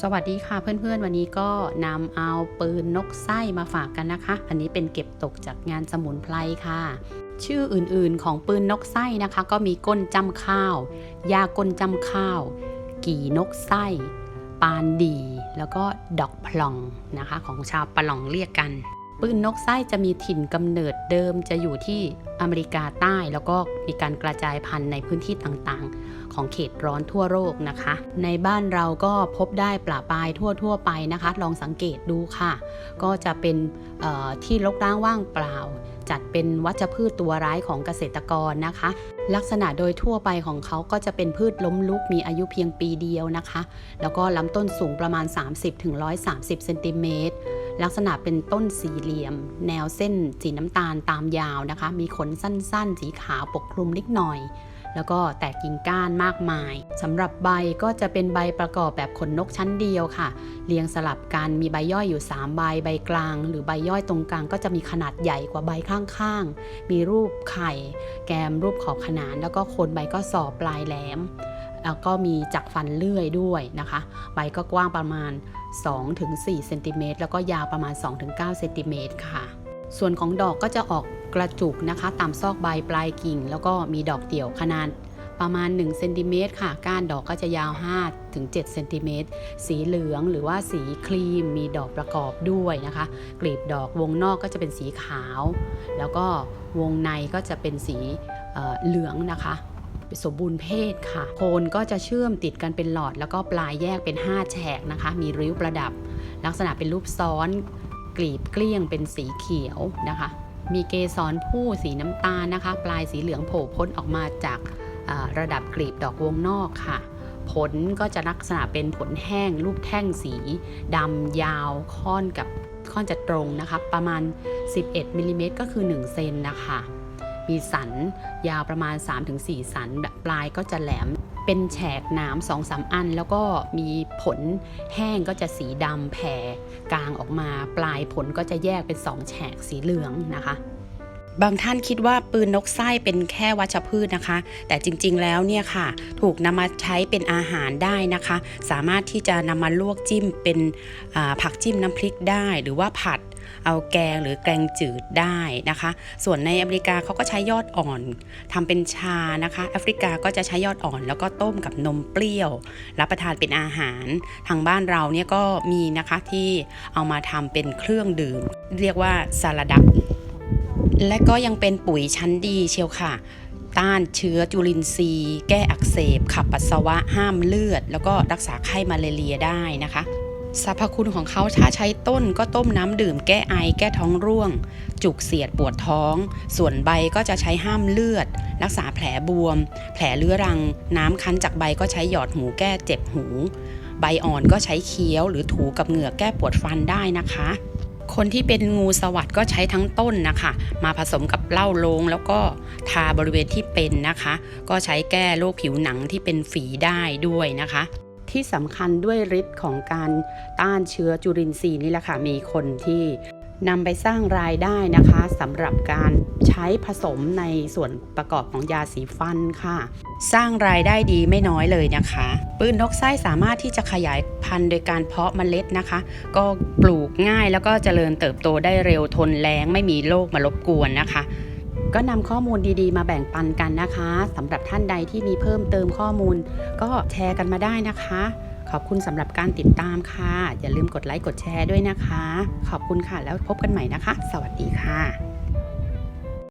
สวัสดีค่ะเพื่อนๆ วันนี้ก็นำเอาปืนนกไส้มาฝากกันนะคะ อันนี้เป็นเก็บตกจากงานสมุนไพรค่ะ ชื่ออื่นๆของปืนนกไส้นะคะ ก็มีก้นจำข้าว ยาก้นจำข้าว กี่นกไส้ ปานดี แล้วก็ดอกพลองนะคะ ของชาวปะหลองเรียกกัน ปืนนกไส้จะมีถิ่นกำเนิดเดิมจะอยู่ที่อเมริกาใต้ แล้วก็มีการกระจายพันธุ์ในพื้นที่ต่างๆ ของเขตร้อนทั่วโลกนะคะ ในบ้านเราก็พบได้ปลาปลายทั่วๆไปนะคะ ลองสังเกตดูค่ะ ก็จะเป็นที่รกร้างว่างเปล่า จัดเป็นวัชพืชตัวร้ายของเกษตรกรนะคะ ลักษณะโดยทั่วไปของเขาก็จะเป็นพืชล้มลุกมีอายุเพียงปีเดียวนะคะ แล้วก็ลำต้นสูงประมาณ 30-130เซนติเมตรลักษณะเป็นต้นสี่เหลี่ยม แนวเส้นสีน้ำตาลตามยาวนะคะ มีขนสั้นๆ สีขาวปกคลุมนิดหน่อย แล้วก็แตกกิ่งก้านมากมายสำหรับใบก็จะเป็นใบประกอบแบบขนนกชั้นเดียวค่ะ เรียงสลับกันมีใบย่อยอยู่ 3 ใบใบกลาง หรือใบย่อยตรงกลางก็จะมีขนาดใหญ่กว่าใบข้างๆ มีรูปไข่ แกมรูปขอบขนาน แล้วก็โคนใบก็สอบปลายแหลมแล้วก็มีจักฟันเลื่อยด้วยนะคะ ใบก็กว้างประมาณ 2-4เซนติเมตรแล้วก็ยาวประมาณ 2-9เซนติเมตรค่ะ ส่วนของดอกก็จะออกกระจุกนะคะตามซอกใบปลายกิ่ง แล้วก็มีดอกเดี่ยวขนาดประมาณ1เซนติเมตรค่ะ ก้านดอกก็จะยาว5-7เซนติเมตร สีเหลืองหรือว่าสีครีม มีดอกประกอบด้วยนะคะ กลีบดอกวงนอกก็จะเป็นสีขาว แล้วก็วงในก็จะเป็นสีเเหลืองนะคะสมบูรณ์เพศค่ะ โคนก็จะเชื่อมติดกันเป็นหลอด แล้วก็ปลายแยกเป็น 5 แฉกนะคะ มีริ้วประดับ ลักษณะเป็นรูปซ้อน กลีบเกลี้ยงเป็นสีเขียวนะคะ มีเกสรผู้สีน้ำตาลนะคะ ปลายสีเหลืองโผล่พ้นออกมาจากระดับกลีบดอกวงนอกค่ะ ผลก็จะลักษณะเป็นผลแห้งรูปแท่งสีดำยาวค่อนกับค่อนจะตรงนะคะ ประมาณ 11มิลลิเมตรก็คือ 1 เซนนะคะ มีสันยาวประมาณ 3-4 สันปลายก็จะแหลม เป็นแฉกหนามสองสามอัน แล้วก็มีผลแห้งก็จะสีดำแผ่กลางออกมา ปลายผลก็จะแยกเป็นสองแฉกสีเหลืองนะคะ บางท่านคิดว่าปืนนกไส้เป็นแค่วัชพืชนะคะ แต่จริงๆแล้วเนี่ยค่ะ ถูกนำมาใช้เป็นอาหารได้นะคะ สามารถที่จะนำมาลวกจิ้มเป็นผักจิ้มน้ำพริกได้ หรือว่าผัดเอาแกงหรือแกงจืดได้นะคะ ส่วนในอเมริกาเขาก็ใช้ยอดอ่อนทำเป็นชานะคะ แอฟริกาก็จะใช้ยอดอ่อน แล้วก็ต้มกับนมเปรี้ยว รับประทานเป็นอาหาร ทางบ้านเราเนี่ยก็มีนะคะที่เอามาทำเป็นเครื่องดื่ม เรียกว่าซาลาดัก และก็ยังเป็นปุ๋ยชั้นดีเชียวค่ะ ต้านเชื้อจุลินทรีย์ แก้อักเสบ ขับปัสสาวะห้ามเลือด แล้วก็รักษาไข้มาเลเรียได้นะคะสรรพคุณของเขาถ้าใช้ต้นก็ต้มน้ำดื่มแก้ไอแก้ท้องร่วง จุกเสียดปวดท้อง ส่วนใบก็จะใช้ห้ามเลือด รักษาแผลบวม แผลเรื้อรัง น้ำคั้นจากใบก็ใช้หยอดหูแก้เจ็บหู ใบอ่อนก็ใช้เคี้ยวหรือถูกับเหงือกแก้ปวดฟันได้นะคะ คนที่เป็นงูสวัสด์ก็ใช้ทั้งต้นนะคะ มาผสมกับเหล้าโลงแล้วก็ทาบริเวณที่เป็นนะคะ ก็ใช้แก้โรคผิวหนังที่เป็นฝีได้ด้วยนะคะ ที่สำคัญด้วยฤทธิ์ของการต้านเชื้อจุลินทรีย์นี่แหละค่ะมีคนที่นำไปสร้างรายได้นะคะสำหรับการใช้ผสมในส่วนประกอบของยาสีฟันค่ะ สร้างรายได้ดีไม่น้อยเลยนะคะ ปืนนกไส้สามารถที่จะขยายพันธุ์โดยการเพาะเมล็ดนะคะ ก็ปลูกง่ายแล้วก็เจริญเติบโตได้เร็วทนแรงไม่มีโรคมารบกวนนะคะ ก็นำข้อมูลดีๆ มาแบ่งปันกันนะคะสำหรับท่านใดที่มีเพิ่มเติมข้อมูล ก็แชร์กันมาได้นะคะ ขอบคุณสำหรับการติดตามค่ะ อย่าลืมกดไลค์กดแชร์ด้วยนะคะ ขอบคุณค่ะแล้วพบกันใหม่นะคะ สวัสดีค่ะ